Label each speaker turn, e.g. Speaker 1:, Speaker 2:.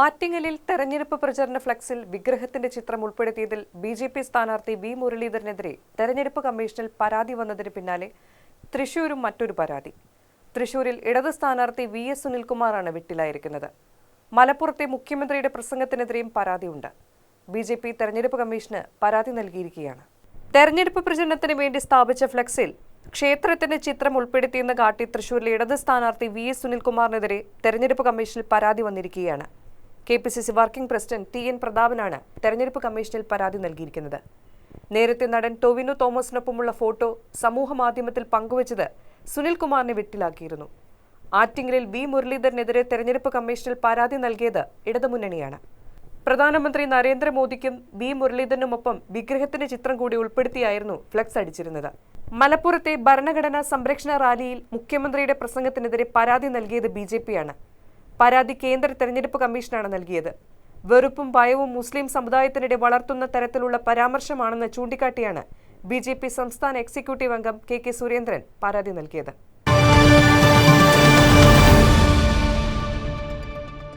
Speaker 1: ആറ്റിങ്ങലിൽ തെരഞ്ഞെടുപ്പ് പ്രചരണ ഫ്ലക്സിൽ വിഗ്രഹത്തിന്റെ ചിത്രം ഉൾപ്പെടുത്തിയതിൽ ബി ജെ പി സ്ഥാനാർത്ഥി വി മുരളീധരനെതിരെ തെരഞ്ഞെടുപ്പ് കമ്മീഷനിൽ പരാതി വന്നതിന് പിന്നാലെ തൃശൂരും മറ്റൊരു പരാതി. തൃശൂരിൽ ഇടത് സ്ഥാനാർത്ഥി വി എസ് സുനിൽകുമാറാണ് വിട്ടിലായിരിക്കുന്നത്. മലപ്പുറത്തെ മുഖ്യമന്ത്രിയുടെ പ്രസംഗത്തിനെതിരെയും പരാതിയുണ്ട്. ബി ജെ പി തെരഞ്ഞെടുപ്പ് കമ്മീഷന് പരാതി നൽകിയിരിക്കുകയാണ്. തെരഞ്ഞെടുപ്പ് പ്രചരണത്തിന് വേണ്ടി സ്ഥാപിച്ച ഫ്ലക്സിൽ ക്ഷേത്രത്തിന്റെ ചിത്രം ഉൾപ്പെടുത്തിയെന്ന് കാട്ടി തൃശൂരിലെ ഇടത് സ്ഥാനാർത്ഥി വി എസ് സുനിൽകുമാറിനെതിരെ തെരഞ്ഞെടുപ്പ് കമ്മീഷനിൽ പരാതി വന്നിരിക്കുകയാണ്. K P C C working president T N പ്രതാപനാണ് തെരഞ്ഞെടുപ്പ് കമ്മീഷനിൽ പരാതി നൽകിയിരിക്കുന്നത്. നേരത്തെ നടൻ ടൊവിനോ തോമസിനൊപ്പമുള്ള ഫോട്ടോ സമൂഹമാധ്യമത്തിൽ പങ്കുവച്ചത് സുനിൽകുമാറിനെ വെട്ടിലാക്കിയിരുന്നു. ആറ്റിങ്ങലിൽ വി മുരളീധരനെതിരെ തെരഞ്ഞെടുപ്പ് കമ്മീഷനിൽ പരാതി നൽകിയത് ഇടതുമുന്നണിയാണ്. പ്രധാനമന്ത്രി നരേന്ദ്രമോദിക്കും വി മുരളീധരനുമൊപ്പം വിഗ്രഹത്തിന്റെ ചിത്രം കൂടി ഉൾപ്പെടുത്തിയായിരുന്നു ഫ്ലക്സ് അടിച്ചിരുന്നത്. മലപ്പുറത്തെ ഭരണഘടനാ സംരക്ഷണ റാലിയിൽ മുഖ്യമന്ത്രിയുടെ പ്രസംഗത്തിനെതിരെ പരാതി നൽകിയത് ബി ജെ പിയാണ് പരാതി കേന്ദ്ര തെരഞ്ഞെടുപ്പ് കമ്മീഷനാണ് നൽകിയത്. വെറുപ്പും ഭയവും മുസ്ലിം സമുദായത്തിനിടെ വളർത്തുന്ന തരത്തിലുള്ള പരാമർശമാണെന്ന് ചൂണ്ടിക്കാട്ടിയാണ് ബി സംസ്ഥാന എക്സിക്യൂട്ടീവ് അംഗം കെ കെ സുരേന്ദ്രൻ പരാതി നൽകിയത്.